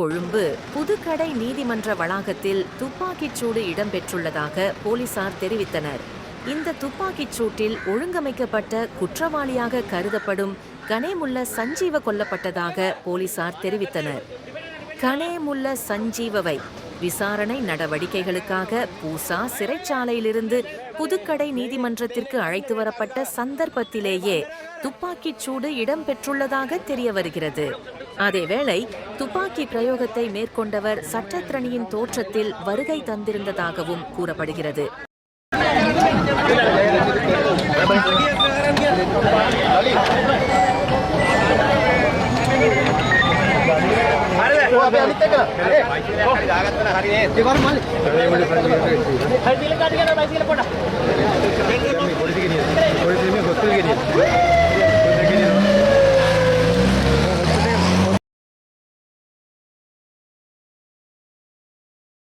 கொழும்பு புதுக்கடை நீதிமன்ற வளாகத்தில் துப்பாக்கிச் சூடு இடம்பெற்றுள்ளதாக போலீசார் தெரிவித்தனர். இந்த துப்பாக்கிச் சூட்டில் ஒழுங்கமைக்கப்பட்ட குற்றவாளியாக கருதப்படும் கனேமுல்ல சஞ்சீவ கொல்லப்பட்டதாக போலீசார் தெரிவித்தனர். கனேமுல்ல சஞ்சீவவை விசாரணை நடவடிக்கைகளுக்காக பூசா சிறைச்சாலையிலிருந்து புதுக்கடை நீதிமன்றத்திற்கு அழைத்து வரப்பட்ட சந்தர்ப்பத்திலேயே துப்பாக்கிச் சூடு இடம்பெற்றுள்ளதாக தெரிய வருகிறது அதேவேளை துப்பாக்கி பிரயோகத்தை மேற்கொண்டவர் சட்டத்திரணியின் தோற்றத்தில் வருகை தந்திருந்ததாகவும் கூறப்படுகிறது